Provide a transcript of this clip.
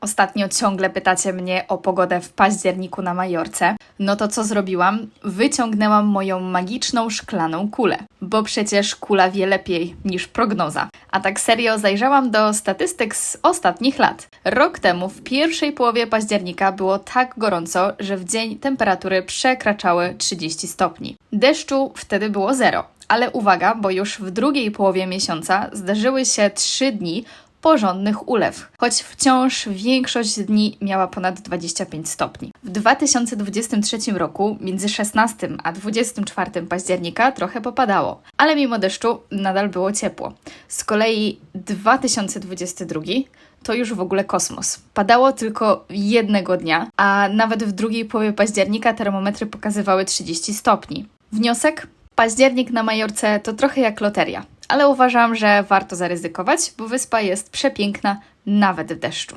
Ostatnio ciągle pytacie mnie o pogodę w październiku na Majorce. No to co zrobiłam? Wyciągnęłam moją magiczną szklaną kulę. Bo przecież kula wie lepiej niż prognoza. A tak serio zajrzałam do statystyk z ostatnich lat. Rok temu, w pierwszej połowie października, było tak gorąco, że w dzień temperatury przekraczały 30 stopni. Deszczu wtedy było zero. Ale uwaga, bo już w drugiej połowie miesiąca zdarzyły się trzy dni porządnych ulew, choć wciąż większość dni miała ponad 25 stopni. W 2023 roku między 16 a 24 października trochę popadało, ale mimo deszczu nadal było ciepło. Z kolei 2022 to już w ogóle kosmos. Padało tylko jednego dnia, a nawet w drugiej połowie października termometry pokazywały 30 stopni. Wniosek? Październik na Majorce to trochę jak loteria, ale uważam, że warto zaryzykować, bo wyspa jest przepiękna nawet w deszczu.